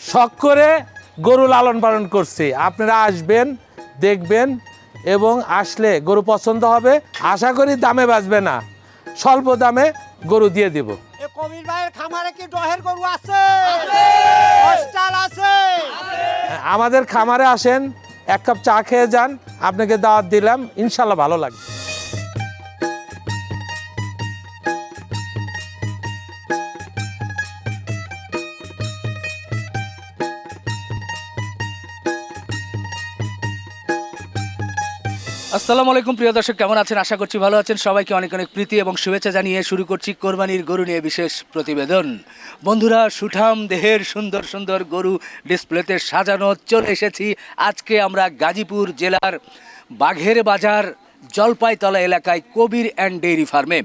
শখ করে গরু লালন পালন করছি। আপনারা আসবেন দেখবেন এবং আসলে গরু পছন্দ হবে আশা করি দামে বাঁচবে না। স্বল্প দামে গরু দিয়ে দিব। কবির ভাইয়ের খামারে কি দহের গরু আছে? আছে। আমাদের খামারে আসেন এক কাপ চা খেয়ে যান আপনাকে দাওয়াত দিলাম ইনশাল্লাহ ভালো লাগবে। আসসালামু আলাইকুম, প্রিয় দর্শক, কেমন আছেন? আশা করছি ভালো আছেন। সবাইকে অনেক অনেক প্রীতি এবং শুভেচ্ছা জানিয়ে শুরু করছি কোরবানির গরু নিয়ে বিশেষ প্রতিবেদন। বন্ধুরা, সুঠাম দেহের সুন্দর সুন্দর গরু ডিসপ্লেতে সাজানো চলে এসেছি। আজকে আমরা গাজীপুর জেলার বাঘের বাজার জলপাইতলা এলাকায় কবির অ্যান্ড ডেইরি ফার্মে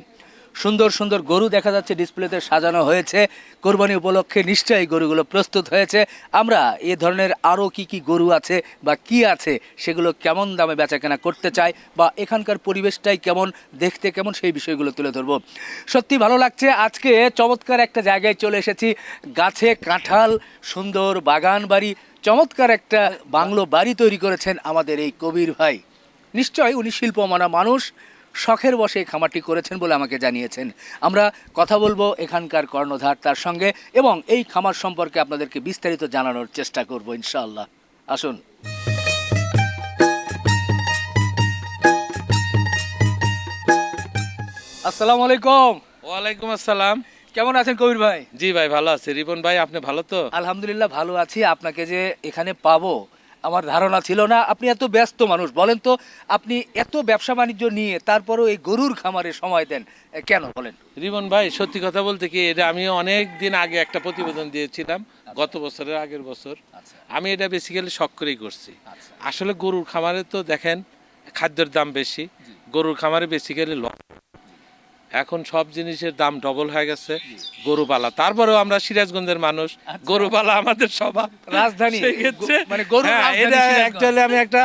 সুন্দর সুন্দর গরু দেখা যাচ্ছে, ডিসপ্লেতে সাজানো হয়েছে। কোরবানি উপলক্ষে নিশ্চয়ই গরুগুলো প্রস্তুত হয়েছে। আমরা এ ধরনের আরও কি কি গরু আছে বা কি আছে, সেগুলো কেমন দামে বেচাকেনা করতে চাই বা এখানকার পরিবেশটাই কেমন, দেখতে কেমন, সেই বিষয়গুলো তুলে ধরবো। সত্যি ভালো লাগছে, আজকে চমৎকার একটা জায়গায় চলে এসেছি। গাছে কাঁঠাল, সুন্দর বাগান বাড়ি, চমৎকার একটা বাংলো বাড়ি তৈরি করেছেন আমাদের এই কবির ভাই। নিশ্চয়ই উনি শিল্পমানা মানুষ শখের বসে এই খামারটি করেছেন বলে আমাকে জানিয়েছেন। আমরা কথা বলব এখানকার কর্ণধার তার সঙ্গে এবং এই খামার সম্পর্কে আপনাদেরকে বিস্তারিত জানানোর চেষ্টা করব ইনশাআল্লাহ। আসুন। আসসালামু আলাইকুম। ওয়ালাইকুম আসসালাম। কেমন আছেন কবির ভাই? জি ভাই ভালো আছে। রিপন ভাই আপনি ভালো তো? আলহামদুলিল্লাহ ভালো আছি। আপনাকে যে এখানে পাবো আমার ধারণা ছিল না। আপনি এত ব্যস্ত মানুষ বলেন তো আপনি এত ব্যবসা বাণিজ্য নিয়ে তারপরেও এই গরুর খামারে সময় দেন কেন বলেন? রিমন ভাই সত্যি কথা বলতে কি এটা আমি অনেক দিন আগে একটা প্রতিবেদন দিয়েছিলাম গত বছরের আগের বছর। আচ্ছা। আমি এটা বেসিক্যালি শখ করেই করছি। আচ্ছা। আসলে গরুর খামারে তো দেখেন খাদ্যের দাম বেশি। গরুর খামারে বেসিক্যালি লস। এখন সব জিনিসের দাম ডবল হয়ে গেছে গরু পালা তারপরেও আমরা সিরাজগঞ্জের মানুষ গরু পালা আমাদের আচ্ছা। রাজধানী, মানে হ্যাঁ, এটা সিরাজগঞ্জ। অ্যাকচুয়ালি আমি একটা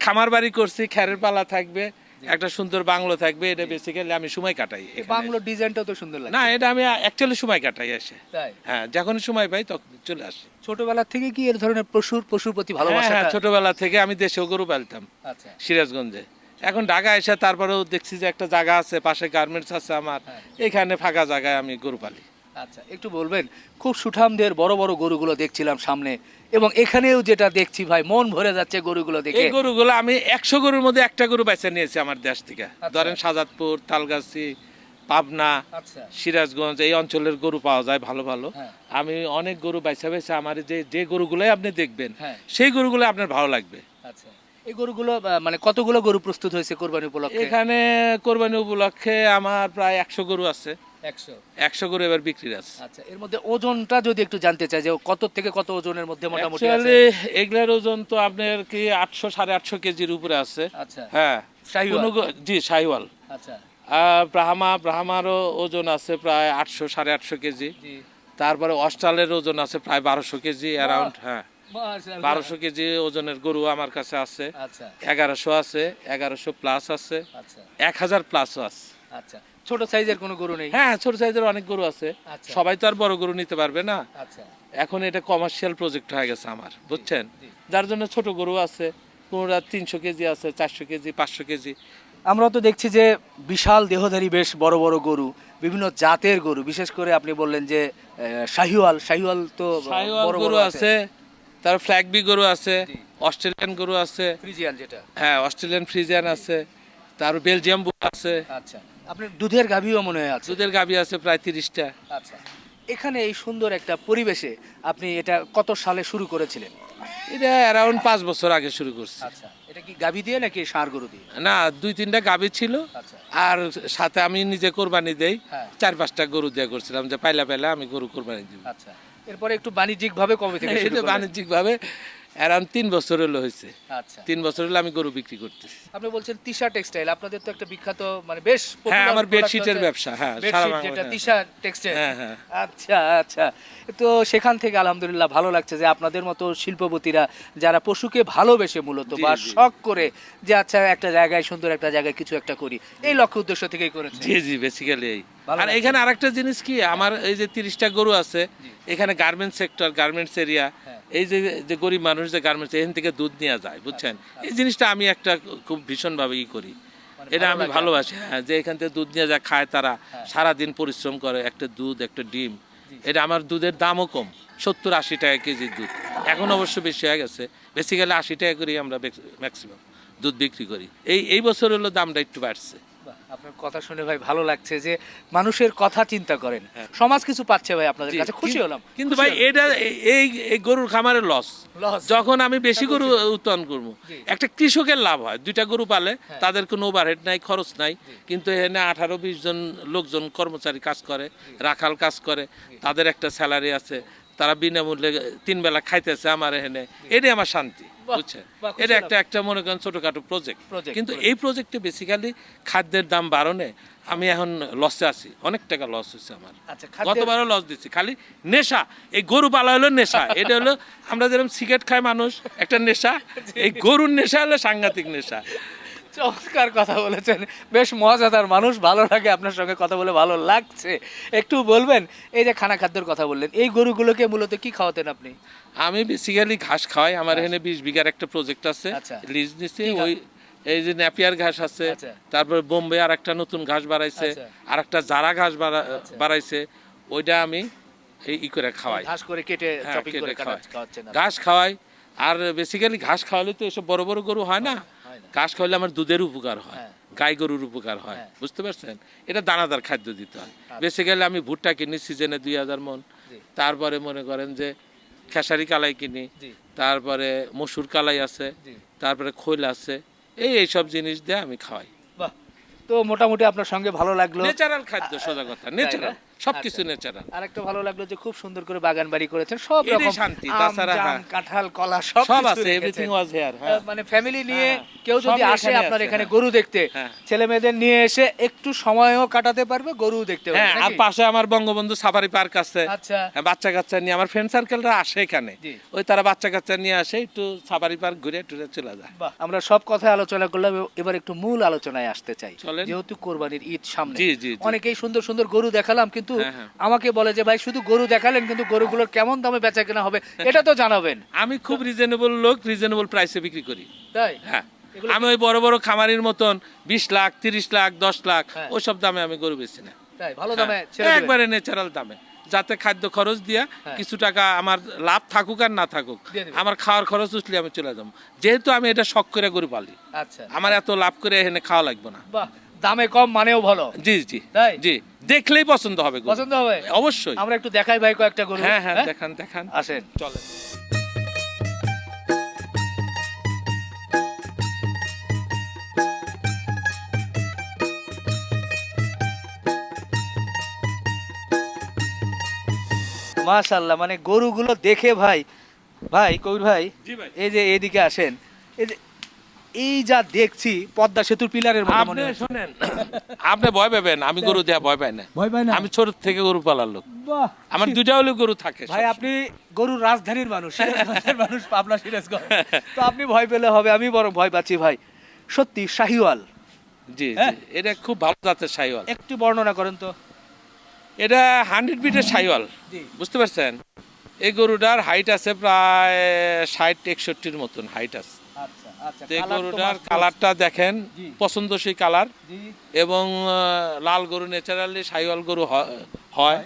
খামার বাড়ি করছি খ্যারের পালা থাকবে একটা সুন্দর বাংলো থাকবে এটা বেসিক্যালি আমি সময় কাটাই। বাংলো ডিজাইনটা তো সুন্দর লাগে না এটা আমি অ্যাকচুয়ালি সময় কাটাই এসে। তাই? হ্যাঁ যখন সময় পাই তখন চলে আসি। ছোটবেলা থেকে কি এর ধরনের পশুর পশুর প্রতি হ্যাঁ, ভালোবাসা হ্যাঁ, ছোটবেলা থেকে আমি দেশেও গরু পালতাম আচ্ছা। সিরাজগঞ্জে। এখন ঢাকা এসে তারপরেও দেখছি যে একটা জায়গা আছে পাশে গার্মেন্টস আছে আমার হ্যাঁ। এখানে ফাঁকা জায়গায় আমি গরু পালি আচ্ছা একটু বলবেন খুব সুঠামদের বড় বড় গরুগুলো দেখছিলাম সামনে এবং এখানেও যেটা দেখছি ভাই মন ভরে যাচ্ছে গরুগুলো দেখে এই গরুগুলো আমি একশো গরুর মধ্যে একটা গরু বেছে নিয়েছি আমার দেশ থেকে আচ্ছা। ধরেন সাজাদপুর তালগাছি পাবনা আচ্ছা সিরাজগঞ্জ এই অঞ্চলের গরু পাওয়া যায় ভালো ভালো হ্যাঁ। আমি অনেক গরু বেছে বেছে আমার যে যে গরুগুলোই আপনি দেখবেন হ্যাঁ। সেই গরুগুলো আপনার ভালো লাগবে আচ্ছা এই গরুগুলো মানে কতগুলো গরু প্রস্তুত হয়েছে কোরবানি উপলক্ষে? এখানে কোরবানি উপলক্ষে আমার প্রায় একশো গরু আছে। একশো? একশো গরু এবার বিক্রির আছে। আচ্ছা এর মধ্যে ওজনটা যদি একটু জানতে চাই যে কত থেকে কত ওজনের মধ্যে মোটামুটি আছে? এগুলার ওজন তো আপনার কি আটশো সাড়ে আটশো কেজির উপরে আছে। আচ্ছা। হ্যাঁ। জি শাহিওয়াল। আচ্ছা। ব্রাহ্মা ব্রাহ্মারও ওজন আছে প্রায় আটশো সাড়ে আটশো কেজি। জি। তারপরে অস্ট্রালের ওজন আছে প্রায় বারোশো কেজি অ্যারাউন্ড হ্যাঁ। বারোশো কেজি ওজনের গরু আমার কাছে আছে। আচ্ছা। এগারোশো আছে এগারোশো প্লাস আছে। আচ্ছা। এক হাজার প্লাসও আছে। আচ্ছা। ছোট সাইজের কোনো গরু নেই? হ্যাঁ ছোট সাইজের অনেক গরু আছে। আচ্ছা। সবাই তো আর বড় গরু নিতে পারবে না। এখন এটা কমার্শিয়াল প্রজেক্ট হয়ে গেছে আমার বুঝছেন? যার জন্য ছোট গরু আছে কোনোটা তিনশো কেজি আছে চারশো কেজি পাঁচশো কেজি। আমরা তো দেখছি যে বিশাল দেহধারী বেশ বড় বড় গরু বিভিন্ন জাতের গরু। বিশেষ করে আপনি বললেন যে শাহিওয়াল শাহিওয়াল তো বড় গরু আছে। তার ফ্ল্যাগবি গরু আছে অস্ট্রেলিয়ান গরু আছে। ফ্রিজিয়ান যেটা। হ্যাঁ অস্ট্রেলিয়ান ফ্রিজিয়ান আছে। তার বেলজিয়াম বুক আছে। আচ্ছা। আপনার দুধের গাভীও মনে হয় আছে? দুধের গাবি আছে প্রায় তিরিশটা। আচ্ছা। এখানে এই সুন্দর একটা পরিবেশে আপনি এটা কত সালে শুরু করেছিলেন? এটা অ্যারাউন্ড পাঁচ বছর আগে শুরু করছি। আচ্ছা। এটা কি গাভী দিয়ে নাকি ষাঁড় গরু দিয়ে? না দুই তিনটা গাবি ছিল। আচ্ছা। আর সাথে আমি নিজে কোরবানি দেই। হ্যাঁ। চার পাঁচটা গরু দিয়ে করছিলাম যে পাইলা পাইলা আমি গরু কোরবানি দিব। আচ্ছা। এরপরে একটু বাণিজ্যিক ভাবে কবে থেকে শুরু অ্যারাউন্ড তিন বছর হলো হয়েছে। আচ্ছা। তিন বছর হলো আমি গরু বিক্রি করতেছি। আপনি বলছেন তিশা টেক্সটাইল আপনাদের তো একটা বিখ্যাত মানে বেশ হ্যাঁ, আমার বেডশিটের ব্যবসা, হ্যাঁ, যেটা। তিশা টেক্সটাইল। হ্যাঁ, হ্যাঁ। আচ্ছা আচ্ছা। তো সেখান থেকে আলহামদুলিল্লাহ ভালো লাগছে যে আপনাদের মতো শিল্পপতিরা যারা পশুকে ভালোবেসে মূলত বা শখ করে যে আচ্ছা একটা জায়গায় সুন্দর একটা জায়গায় কিছু একটা করি এই লক্ষ্য উদ্দেশ্য থেকেই করেছে জি জি বেসিক্যালি এই। আর এখানে আরেকটা জিনিস কি আমার এই যে তিরিশটা গরু আছে এখানে গার্মেন্টস সেক্টর গার্মেন্টস এরিয়া। এই যে যে গরিব মানুষ যে গার্মেন্টস এখান থেকে দুধ নেওয়া যায় বুঝছেন? এই জিনিসটা আমি একটা খুব ভীষণভাবে ই করি। মানে এটা আমি ভালোবাসি হ্যাঁ যে এখান থেকে দুধ নিয়ে যা খায় তারা হ্যাঁ। সারাদিন পরিশ্রম করে একটা দুধ একটা ডিম। এটা আমার দুধের দামও কম সত্তর আশি টাকা কেজি দুধ। এখন অবশ্য বেশি হয়ে গেছে বেসিক্যালি আশি টাকা করেই আমরা ম্যাক্সিমাম দুধ বিক্রি করি। এই এই বছর হলো দামটা একটু বাড়ছে। আপনার কথা শুনে ভাই ভালো লাগছে যে মানুষের কথা চিন্তা করেন। হ্যাঁ। সমাজ কিছু পাচ্ছে ভাই আপনাদের কাছে। খুশি হলাম। কিন্তু ভাই এটা এই- গরুর খামারের লস যখন আমি বেশি গরু উৎপাদন করব একটা কৃষকের লাভ হয়। দুইটা গরু পালে হ্যাঁ। তাদের কোনো ওভারহেড নাই খরচ নাই। কিন্তু এখানে আঠারো বিশ জন লোকজন কর্মচারী কাজ করে রাখাল কাজ করে তাদের একটা স্যালারি আছে। তারা বিনামূল্যে তিন বেলা খাইতেছে আমার এখানে। এটাই আমার শান্তি বুঝছেন? এটা একটা একটা মনে করেন ছোটখাটো প্রজেক্ট কিন্তু এই প্রজেক্টে বেসিক্যালি খাদ্যের দাম বাড়নে আমি এখন লসে আছি। অনেক টাকা লস হয়েছে আমার। আচ্ছা গতবারও লস দিচ্ছি খালি নেশা এই গরু পালা হলো নেশা। এটা হলো আমরা যেরকম সিগারেট খায় মানুষ একটা নেশা। এই গরুর নেশা হলো সাংঘাতিক নেশা। চমৎকার কথা বলেছেন বেশ মজাদার মানুষ ভালো লাগে আপনার সঙ্গে কথা বলে ভালো লাগছে একটু বলবেন এই যে খানা খাদ্যের কথা বললেন এই গরুগুলোকে মূলত কি খাওয়াতেন আপনি আমি বেসিক্যালি ঘাস খাওয়াই আমার এখানে বিশ বিঘার একটা প্রজেক্ট আছে আচ্ছা। লিজ কি ঘাস? ওই এই যে ন্যাপিয়ার ঘাস আছে আচ্ছা। তারপরে বোম্বে আর একটা নতুন ঘাস বাড়াইছে আচ্ছা। আর একটা জারা ঘাস বাড়া- বাড়াইছে ওইটা আমি এই ই করে খাওয়াই ঘাস করে কেটে হ্যাঁ, চপিং করে খাওয়াচ্ছেন ঘাস খাওয়াই আর বেসিক্যালি ঘাস খাওয়ালে তো এসব বড় বড় গরু হয় না। ঘাস খাওয়ালে আমার দুধের উপকার হয় হ্যাঁ। গাই গরুর উপকার হয় হ্যাঁ। বুঝতে পারছেন? এটা দানাদার খাদ্য দিতে হয়। বেসিক্যালি আমি ভুট্টা কিনি সিজনে দুই হাজার মন। তারপরে মনে করেন যে খেসারি কালাই কিনি তারপরে মসুর কালাই আছে তারপরে খৈল আছে এই এইসব জিনিস দিয়ে আমি খাওয়াই। তো মোটামুটি আপনার সঙ্গে ভালো লাগল। ন্যাচারাল খাদ্য সোজা কথা ন্যাচারাল? সবকিছু আচ্ছা। ন্যাচারাল আর একটা ভালো লাগল যে খুব সুন্দর করে বাগান বাড়ি করেছেন সব রকম শান্তি, তাছাড়া হ্যাঁ। কাঁঠাল কলা সব সব আছে এভরিথিং ওয়াজ হেয়ার হ্যাঁ মানে ফ্যামিলি নিয়ে হ্যাঁ। কেউ যদি আসে আপনার এখানে হ্যাঁ। গরু দেখতে হ্যাঁ। ছেলে মেয়েদের নিয়ে এসে একটু সময়ও কাটাতে পারবে গরু দেখতে হ্যাঁ আর পাশে আমার বঙ্গবন্ধু সাফারি পার্ক আছে আচ্ছা হ্যাঁ, বাচ্চা কাচ্চা নিয়ে আমার ফ্রেন্ড সার্কেলরা আসে এখানে ওই তারা বাচ্চা কাচ্চা নিয়ে আসে একটু সাফারি পার্ক ঘুরে টুরে চলে যায় আমরা সব কথা আলোচনা করলাম এবার একটু মূল আলোচনায় আসতে চাই। যেহেতু কোরবানির ঈদ সামনে জি, জি, জি। অনেকেই সুন্দর সুন্দর গরু দেখালাম কিন্তু হ্যাঁ, হ্যাঁ। আমাকে বলে যে ভাই শুধু গরু দেখালেন কিন্তু গরুগুলোর কেমন দামে বেচা কেনা হবে? এটা তো জানাবেন। আমি খুব রিজনেবল লোক রিজনেবল প্রাইসে বিক্রি করি। তাই? হ্যাঁ। আমি ওই বড় বড় খামারির মতন বিশ লাখ তিরিশ লাখ দশ লাখ হ্যাঁ। ওইসব দামে আমি গরু বেচি না। তাই? ভালো দামে। একবারে ন্যাচারাল দামে। যাতে খাদ্য খরচ দিয়া। কিছু টাকা আমার লাভ থাকুক আর না থাকুক আমার খাওয়ার খরচ উঠলে আমি চলে যাব। যেহেতু আমি এটা শখ করে গরু পালি আচ্ছা। আমার এত লাভ করে এখানে খাওয়া লাগবে না। বাহ। দামে কম মানেও ভালো। জি জি। তাই? জি। দেখলেই পছন্দ হবে পছন্দ হবে? অবশ্যই। আমরা একটু দেখাই ভাই কয়েকটা গরু। হ্যাঁ হ্যাঁ দেখান দেখান। আসেন। চলে মাশাল্লাহ মানে গরুগুলো দেখে ভাই ভাই কবির ভাই ভাই। এই যে এদিকে আসেন। এই যে এই যা দেখছি পদ্মা সেতুর পিলারের মতো মনে আপনি হচ্ছে। শুনেন আপনি ভয় পাবেন আমি গরু দেয়া ভয় পাই না। ভয় পায় না? আমি ছোট থেকে গরু পালার লোক। বাহ আমার দুটা হলেও গরু থাকে ভাই আপনি গরুর রাজধানীর মানুষ সিরাজগঞ্জের মানুষ পাবনা সিরাজগঞ্জ। তো আপনি ভয় পেলে হবে আমি বড় ভয় পাচ্ছি ভাই। সত্যি শাহিওয়াল। জি হ্যাঁ? জি এটা খুব ভালো জাতের সাইওয়াল একটু বর্ণনা করেন তো। এটা হান্ড্রেড বিটের সাইওয়াল জি। বুঝতে পারছেন? এই গরুটার হাইট আছে প্রায় ষাট একষট্টির মতন হাইট আছে। আচ্ছা আচ্ছা তো তো গরুটার কালারটা দেখেন। পছন্দসই কালার এবং লাল গরু ন্যাচারালি সাইওয়াল গরু হয়।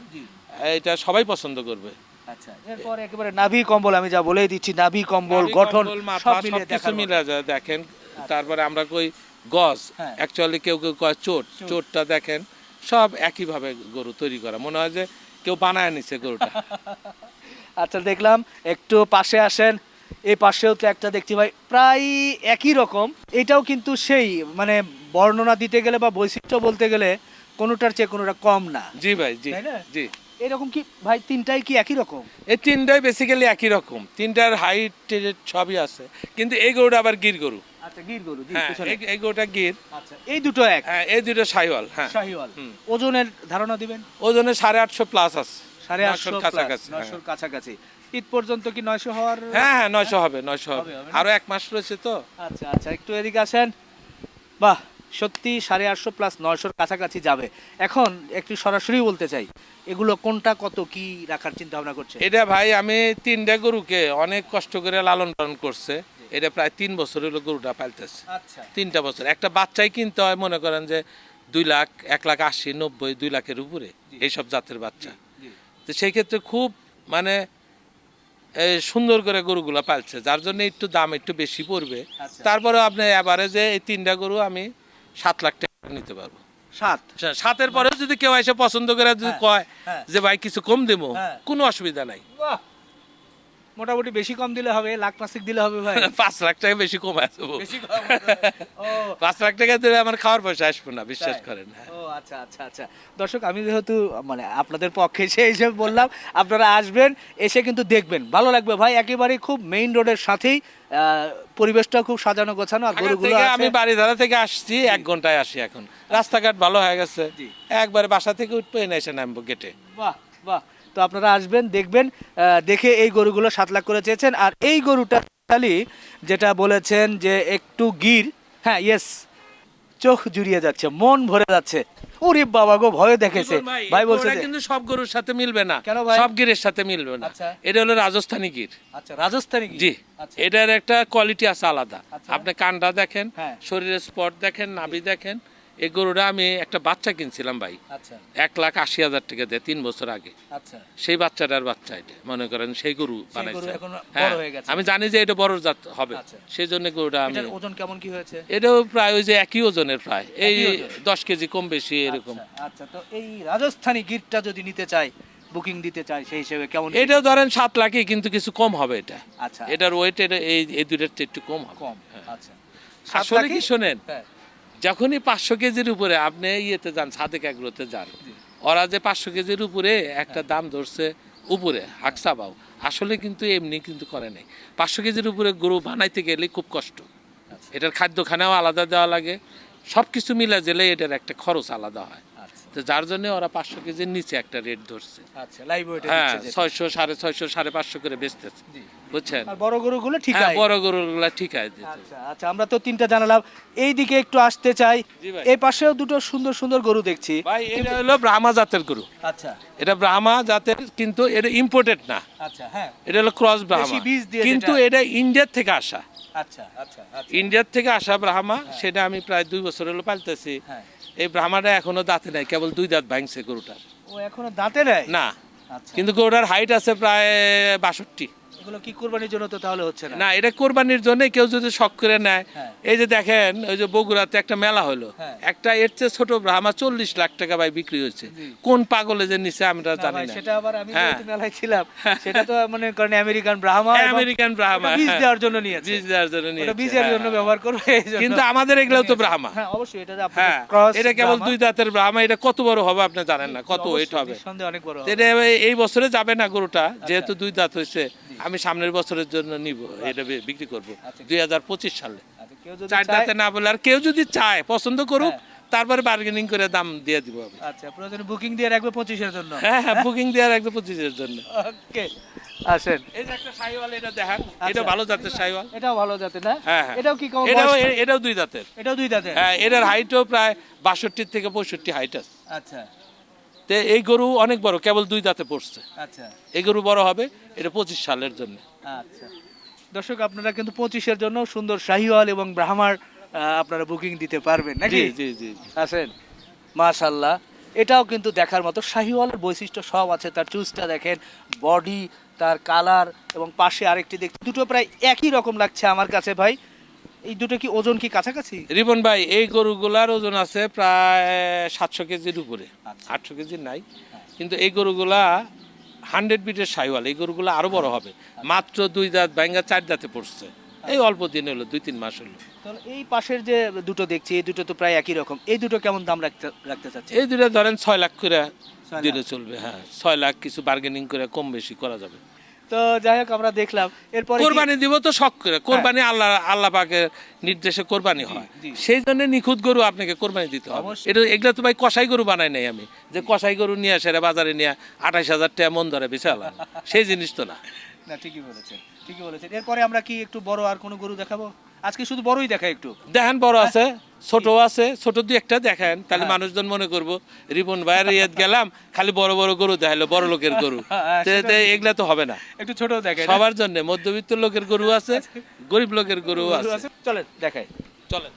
এটা সবাই পছন্দ করবে। আচ্ছা এরপর একেবারে নাভি কম্বল আমি যা বলেই দিচ্ছি নাভি কম্বল গঠন সব মিলিয়ে সবকিছু দেখার মিলে যায় দেখেন তারপরে আমরা কই গজ। অ্যাকচুয়ালি কেউ কেউ কয় চোট। চোট। চোটটা দেখেন সব একইভাবে গরু তৈরি করা। মনে হয় যে কেউ বানায় নিছে গরুটা। আচ্ছা দেখলাম একটু পাশে আসেন এই পাশেও তো একটা দেখছি ভাই প্রায় একই রকম। এটাও কিন্তু সেই মানে বর্ণনা দিতে গেলে বা বৈশিষ্ট্য বলতে গেলে কোনোটার চেয়ে কোনোটা কম না। জি ভাই জি তাই না? জি। এরকম কি ভাই তিনটাই কি একই রকম? এই তিনটাই বেসিক্যালি একই রকম। তিনটার হাইট সবই আছে। কিন্তু এই গরুটা আবার গির গরু। আচ্ছা গির গরু জি, হ্যাঁ এই- গরুটা গির। আচ্ছা এই দুটো এক? হ্যাঁ এই দুটো সাইওয়াল হ্যাঁ। শাহিওয়াল। ওজনের ধারণা দিবেন? ওজনে সাড়ে আটশো প্লাস আছে। সাড়ে আটশো নয়শোর কাছাকাছি হ্যাঁ। নয়শোর কাছাকাছি। ঈদ পর্যন্ত কি নয়শো হওয়ার হ্যাঁ হ্যাঁ নয়শো হবে নয়শো হবে? আরও এক মাস রয়েছে তো। আচ্ছা আচ্ছা একটু এদিকে আসেন। বাহ সত্যি সাড়ে আটশো প্লাস নয়শোর কাছাকাছি যাবে। এখন একটু সরাসরি বলতে চাই এগুলো কোনটা কত কি রাখার চিন্তা ভাবনা করছে? এটা ভাই আমি তিনটা গরুকে অনেক কষ্ট করে লালন পালন করছে। এটা প্রায় তিন বছর হলো গরুটা পালতেছে। আচ্ছা। তিনটা বছর। একটা বাচ্চাই কিনতে হয় মনে করেন যে দুই লাখ এক লাখ আশি নব্বই দুই লাখের উপরে। এইসব জাতের বাচ্চা। তো সেই ক্ষেত্রে খুব মানে সুন্দর করে গরুগুলো পালছে যার জন্য একটু দাম একটু বেশি পড়বে আচ্ছা। তারপরে আপনি এবারে যে এই তিনটা গরু আমি সাত লাখ টাকা নিতে পারব সাত সাতের পরে যদি কেউ এসে পছন্দ করে যদি হ্যাঁ, কয় হ্যাঁ। যে ভাই কিছু কম দেবো হ্যাঁ। কোনো অসুবিধা নাই মোটামুটি বেশি কম দিলে হবে লাখ পাঁচেক দিলে হবে ভাই। পাঁচ লাখ টাকা বেশি কমে দেবো বেশি কম ও। পাঁচ লাখ টাকা দিলে আমার খাওয়ার পয়সা আসবে না বিশ্বাস করেন হ্যাঁ। ও আচ্ছা আচ্ছা আচ্ছা। দর্শক আমি যেহেতু মানে আপনাদের পক্ষে সেই হিসেবে বললাম আপনারা আসবেন এসে কিন্তু দেখবেন। ভালো লাগবে ভাই একেবারে খুব মেইন রোডের সাথেই আহ, পরিবেশটা খুব সাজানো গোছানো আর গরুগুলো আমি বাড়িধারা থেকে আসছি এক ঘন্টায় আসি এখন। রাস্তাঘাট ভালো হয়ে গেছে। একবারে বাসা থেকে উঠবে এনে এসে নামবো গেটে। বাহ বাহ। তো আপনারা আসবেন দেখবেন দেখে এই গরুগুলো সাত লাখ করে চেয়েছেন। আর এই গরুটা খালি যেটা বলেছেন যে একটু গির হ্যাঁ ইয়েস চোখ জুড়িয়ে যাচ্ছে মন ভরে যাচ্ছে। ওরে বাবা গো ভয়ে দেখেছে। ভাই? বলছে কিন্তু সব গরুর সাথে মিলবে না। কেন ভাই? সব গিরের সাথে মিলবে না। আচ্ছা। এটা হলো রাজস্থানী গির। আচ্ছা রাজস্থানি জি। আচ্ছা। এটার একটা কোয়ালিটি আছে আলাদা। আচ্ছা। আপনি কানটা দেখেন হ্যাঁ। শরীরের স্পট দেখেন নাভি দেখেন এই গরুটা আমি একটা বাচ্চা কিনছিলাম ভাই। আচ্ছা। এক লাখ আশি হাজার টাকা দিয়ে তিন বছর আগে। আচ্ছা। সেই বাচ্চাটার বাচ্চা এটা মনে করেন সেই গরু বানাইছে। হ্যাঁ, আমি জানি যে এটা বড় জাত হবে আচ্ছা। সেই জন্য গরুটা আমি ওজন কেমন কি হয়েছে? এটাও প্রায় ওই যে একই ওজনের প্রায়। এই দশ কেজি কম বেশি এরকম। আচ্ছা, তো এই রাজস্থানি গিরটা যদি নিতে চাই বুকিং দিতে চাই সেই হিসেবে কেমন? এটাও ধরেন সাত লাখই কিন্তু কিছু কম হবে এটা। আচ্ছা। এটার ওয়েট এটা এই এই দুটার একটু কম হবে। কম। হ্যাঁ। আচ্ছা। আসলে কি শোনেন হ্যাঁ। যখনই পাঁচশো কেজির উপরে আপনি ইয়েতে যান সাদেক এগ্রোতে যান ওরা যে পাঁচশো কেজির উপরে একটা হ্যাঁ। দাম ধরছে উপরে হাকসাবাও আসলে কিন্তু এমনি কিন্তু করে নাই। পাঁচশো কেজির উপরে গরু বানাইতে গেলে খুব কষ্ট। আচ্ছা। এটার খাদ্য খানাও আলাদা দেওয়া লাগে। সব কিছু মিলা জেলে এটার একটা খরচ আলাদা হয়। তো যার জন্য ওরা পাঁচশো কেজির নিচে একটা রেট ধরছে। আচ্ছা হ্যাঁ ছয়শো সাড়ে ছয়শো সাড়ে পাঁচশো করে বেচতেছে। বুঝছেন? বড় গরুগুলো ঠিক হ্যাঁ আছে। বড় গরুগুলা ঠিক আছে। আচ্ছা আচ্ছা আমরা তো তিনটা জানালাম। এই দিকে একটু আসতে চাই। এই পাশেও দুটো সুন্দর সুন্দর গরু দেখছি। ভাই এটা হলো ব্রাহ্মা জাতের গরু। আচ্ছা। এটা ব্রাহ্মা জাতের কিন্তু এটা ইম্পোর্টেড না। আচ্ছা হ্যাঁ। এটা হলো ক্রস ব্রাহ্মা। কিন্তু এটা ইন্ডিয়ার থেকে আসা। আচ্ছা আচ্ছা আচ্ছা। ইন্ডিয়ার থেকে আসা ব্রাহ্মা সেটা আমি প্রায় দুই বছর হলো পালতেছি। হ্যাঁ। এই ব্রাহ্মাটা এখনও দাঁতে নেয় কেবল দুই দাঁত ভাঙছে গরুটার। ও এখনও দাঁতে নেয় না। আচ্ছা। কিন্তু গরুটার হাইট আছে প্রায় বাষট্টি। এগুলো কি কোরবানির জন্য তো তাহলে হচ্ছে না না এটা কোরবানির জন্য কেউ যদি শখ করে নেয় হ্যাঁ। এই যে দেখেন ওই যে বগুড়াতে একটা মেলা হলো হ্যাঁ। একটা এর চেয়ে ছোট ব্রাহ্মা চল্লিশ লাখ টাকা ভাই বিক্রি হয়েছে জি। কোন পাগলে যে নিচে আমরা জানি না সেটা আবার আমি হ্যাঁ। মেলায় ছিলাম সেটা তো মনে করেন আমেরিকান ব্রাহ্মা আমেরিকান ব্রাহ্মা বীজ। দেওয়ার জন্য নিয়েছে বীজ দেওয়ার জন্য বীজের হ্যাঁ, জন্য। ব্যবহার করবে কিন্তু আমাদের এগুলো তো ব্রাহ্মা হ্যাঁ অবশ্যই এটা এটা কেবল দুই দাঁতের ব্রাহ্মা এটা কত বড় হবে আপনি জানেন না কত ওয়েট হবে অনেক বড় এটা এই- এই বছরে যাবে না গরুটা আচ্ছা। যেহেতু দুই দাঁত হয়েছে আমি সামনের বছরের জন্য নিব এটা বিক্রি করব আচ্ছা। দুই হাজার পঁচিশ সালে। আচ্ছা, চার দাঁতে না বলে আর কেউ যদি চায় পছন্দ করুক হ্যাঁ। তারপরে বার্গেনিং করে দাম দিয়ে দিব আমি। আচ্ছা প্রয়োজনে বুকিং দিয়ে রাখবে পঁচিশের জন্য। হ্যাঁ হ্যাঁ বুকিং দেওয়ার একদম পঁচিশের জন্য। ওকে আসেন। এই যে একটা সাইওয়াল এটা দেখান আচ্ছা। এটা ভালো জাতের সাইওয়াল। এটাও ভালো জাতে না? হ্যাঁ হ্যাঁ। এটাও কি কম এটাও এটাও দুই দাঁতের। এটাও দুই দাঁতে হ্যাঁ এটার হাইটও প্রায় বাষট্টি থেকে পঁয়ষট্টি হাইট আছে। আচ্ছা। তো এই গরু অনেক বড় কেবল দুই দাঁতে পড়ছে। আচ্ছা। এই গরু বড় হবে এটা পঁচিশ সালের জন্য। আচ্ছা। দর্শক আপনারা কিন্তু পঁচিশের জন্য সুন্দর শাহিওয়াল এবং ব্রাহ্মার আপনারা বুকিং দিতে পারবেন নাকি? জি জি। আসেন মাশাল্লাহ এটাও কিন্তু দেখার মতো শাহিওয়ালের বৈশিষ্ট্য সব আছে তার চুজটা দেখেন বডি তার কালার এবং পাশে আরেকটি দেখতে দুটো প্রায় একই রকম লাগছে আমার কাছে ভাই। এই দুটো কি ওজন কি কাছাকাছি? রিপন ভাই এই গরুগুলার ওজন আছে প্রায় সাতশো কেজির উপরে আচ্ছা। আটশো কেজি নাই। কিন্তু এই গরুগুলা হান্ড্রেড বিটের সাইওয়াল। এই গরুগুলো আরও বড় হবে। মাত্র দুই দাঁত ব্যাঙ্গা চার দাঁতে পড়ছে। এই অল্প দিন হলো দুই তিন মাস হলো। তাহলে এই পাশের যে দুটো দেখছি এই দুটো তো প্রায় একই রকম। এই দুটো কেমন দাম রাখতে রাখতে চাচ্ছে এই দুটো ধরেন ছয় লাখ করে দিলে চলবে হ্যাঁ। ছয় লাখ কিছু বার্গেনিং করে কম বেশি করা যাবে। তো যাই হোক আমরা দেখলাম। এরপর কোরবানি দিব তো শখ করে। কোরবানি আল্লাহ আল্লাহ পাকের নির্দেশে কোরবানি হয়। সেই জন্য নিখুঁত গরু আপনাকে কোরবানি দিতে হবে। এটা এগুলো তো ভাই কষাই গরু বানাই নাই আমি। যে কষাই গরু নিয়ে আসে বাজারে নিয়ে আঠাইশ হাজার টাকা মন ধরে বিশাল। সেই জিনিস তো না। না ঠিকই বলেছেন ঠিকই বলেছেন। এরপরে আমরা কি একটু বড় আর কোনো গরু দেখাবো? আজকে শুধু বড়ই দেখাই একটু। দেখেন বড় আছে ছোট আছে ছোট দুই একটা দেখেন। তাহলে মানুষজন মনে করব রিপন ভাইয়ের ইয়েত গেলাম খালি বড় বড় গরু দেখাইলো বড় লোকের গরু। হ্যাঁ, এগুলা তো হবে না। একটু ছোট দেখাই সবার জন্য মধ্যবিত্ত লোকের গরু আছে গরিব লোকের গরু আছে। চলেন দেখাই। চলেন।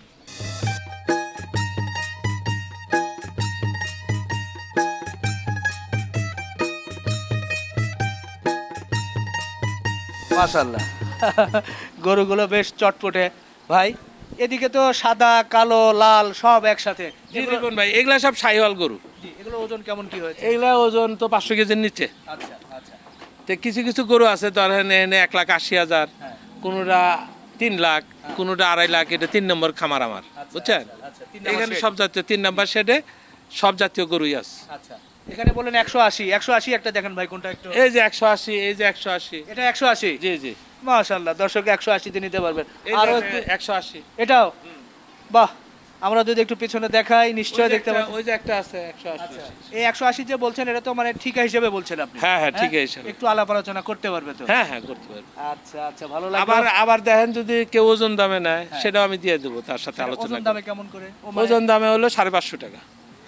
মাশাল্লাহ গরুগুলো বেশ চটপটে। ভাই এদিকে তো সাদা কালো লাল সব একসাথে। জি ভাই এগুলা সব সাইওয়াল গরু। এগুলো ওজন কেমন কি হয়েছে? এগুলা ওজন তো পাঁচশো কেজির নিচে। আচ্ছা আচ্ছা। তো কিছু কিছু গরু আছে ধরেন এনে এক লাখ আশি হাজার হ্যাঁ। কোনোটা তিন লাখ কোনোটা আড়াই লাখ এটা তিন নম্বর খামার আমার বুঝছেন? আচ্ছা, নম্বর এখানে সব জাতীয় তিন নম্বর শেডে সব জাতীয় গরুই আছে। আচ্ছা এখানে বলেন একশো আশি একশো আশি একটা দেখেন ভাই কোনটা একটু এই যে একশো আশি এই যে একশো আশি। এটা একশো আশি? জি জি। মাশাল্লাহ দর্শক একশো আশিতে নিতে পারবেন। একশো আশি। এটাও? বাহ আমরা যদি একটু পিছনে দেখাই দেখতে পাচ্ছি ওই যে একটা আছে একশো আশি। এই একশো আশি যে বলছেন এটা তো মানে ঠিকা হিসেবে বলছেন আপনি। হ্যাঁ, হ্যাঁ, ঠিকা হিসেবে। একটু আলাপ আলোচনা করতে পারবে তো? হ্যাঁ হ্যাঁ করতে পারব। আচ্ছা আচ্ছা ভালো আবার লাগবে আবার দেখেন যদি কেউ ওজন দামে নেয় সেটাও আমি দিয়ে দেবো তার সাথে আলোচনা ওজন দামে কেমন করে? ওজন দামে হলো সাড়ে পাঁচশো টাকা।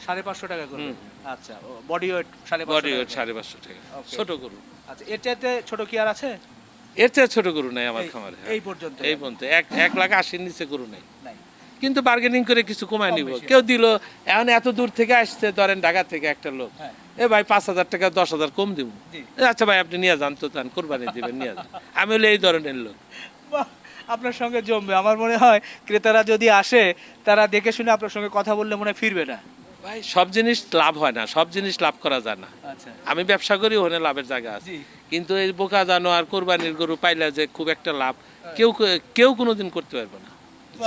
সাড়ে পাঁচশো টাকা করে? আচ্ছা বডি ওয়েট সাড়ে পাঁচশো বডি টাকা ওয়েট করে। সাড়ে পাঁচশো টাকা। ছোট করুন আচ্ছা চাইতে ছোট কি আর আছে? এর চেয়ে ছোট গরু নাই আমার খামারে এই পর্যন্ত এই পর্যন্ত। এক এক লাখ আশির নিচে গরু নেই। কিন্তু বার্গেনিং করে কিছু কমায় নিব। কেউ দিল এখন এত দূর থেকে আসছে ধরেন ঢাকা থেকে একটা লোক হ্যাঁ। এ ভাই পাঁচ হাজার টাকা দশ হাজার কম দিব। আচ্ছা ভাই আপনি নিয়ে যান তো তান কোরবানি দিবেন নিয়ে যান। আমি হলো এই ধরনের লোক। আপনার সঙ্গে জমবে। আমার মনে হয় ক্রেতারা যদি আসে তারা দেখে শুনে আপনার সঙ্গে কথা বললে মনে হয় ফিরবে না। ভাই সব জিনিস লাভ হয় না সব জিনিস লাভ করা যায় না। আচ্ছা। আমি ব্যবসা করি ওখানে লাভের জায়গা আছে। কিন্তু এই বোকা জানোয়ার কোরবানির গরু পাইলে যে খুব একটা লাভ কেউ কেউ কোনোদিন করতে পারবে না।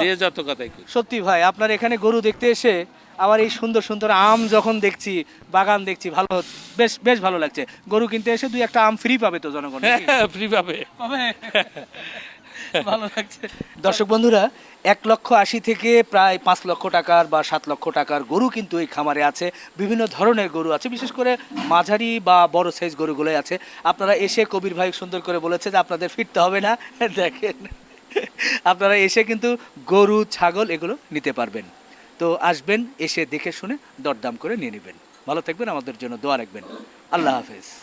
যে যত কথাই সত্যি ভাই আপনার এখানে গরু দেখতে এসে আবার এই সুন্দর সুন্দর আম যখন দেখছি বাগান দেখছি ভালো বেশ বেশ ভালো লাগছে। গরু কিনতে এসে দুই একটা আম ফ্রি পাবে তো জনগণ? ফ্রি পাবে। পাবে ভালো লাগছে। দর্শক বন্ধুরা, এক লক্ষ আশি থেকে প্রায় পাঁচ লক্ষ টাকার বা সাত লক্ষ টাকার গরু কিন্তু এই খামারে আছে। বিভিন্ন ধরনের গরু আছে, বিশেষ করে মাঝারি বা বড় সাইজ গরুগুলোই আছে। আপনারা এসে কবির ভাই সুন্দর করে বলেছে যে আপনাদের ফিরতে হবে না। দেখেন, আপনারা এসে কিন্তু গরু, ছাগল এগুলো নিতে পারবেন। তো আসবেন, এসে দেখে শুনে দরদাম করে নিয়ে নেবেন। ভালো থাকবেন, আমাদের জন্য দোয়া রাখবেন। আল্লাহ হাফেজ।